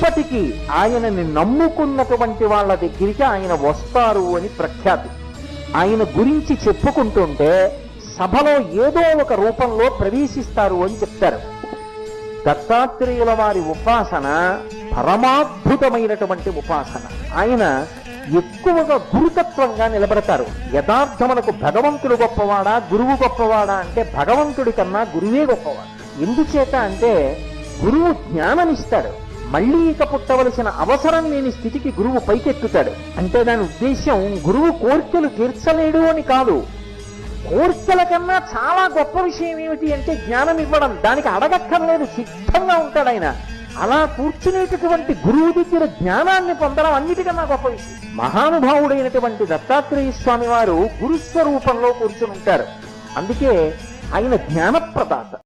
ఇప్పటికీ ఆయనని నమ్ముకున్నటువంటి వాళ్ళ దగ్గరికి ఆయన వస్తారు అని ప్రఖ్యాతి. ఆయన గురించి చెప్పుకుంటుంటే సభలో ఏదో ఒక రూపంలో ప్రవేశిస్తారు అని చెప్తారు. దత్తాత్రేయుల వారి ఉపాసన పరమాద్భుతమైనటువంటి ఉపాసన. ఆయన ఎక్కువగా గురుతత్వంగా నిలబడతారు. యథార్థమునకు భగవంతుడు గొప్పవాడా గురువు గొప్పవాడా అంటే భగవంతుడి కన్నా గురువే గొప్పవాడు. ఎందుచేత అంటే గురువు జ్ఞానమిస్తాడు మళ్ళీ ఇక పుట్టవలసిన అవసరం లేని స్థితికి గురువు పైకెత్తుతాడు. అంటే దాని ఉద్దేశ్యం గురువు కోరికలు తీర్చలేడు అని కాదు. కోరికల కన్నా చాలా గొప్ప విషయం ఏమిటి అంటే జ్ఞానం ఇవ్వడం. దానికి అడగక్కర్లేదు సిద్ధంగా ఉంటాడు ఆయన. అలా కూర్చునేటటువంటి గురువు దగ్గర జ్ఞానాన్ని పొందడం అన్నిటికన్నా గొప్ప విషయం. మహానుభావుడైనటువంటి దత్తాత్రేయ స్వామి వారు గురుస్వరూపంలో కూర్చుని ఉంటారు. అందుకే ఆయన జ్ఞానప్రదాత.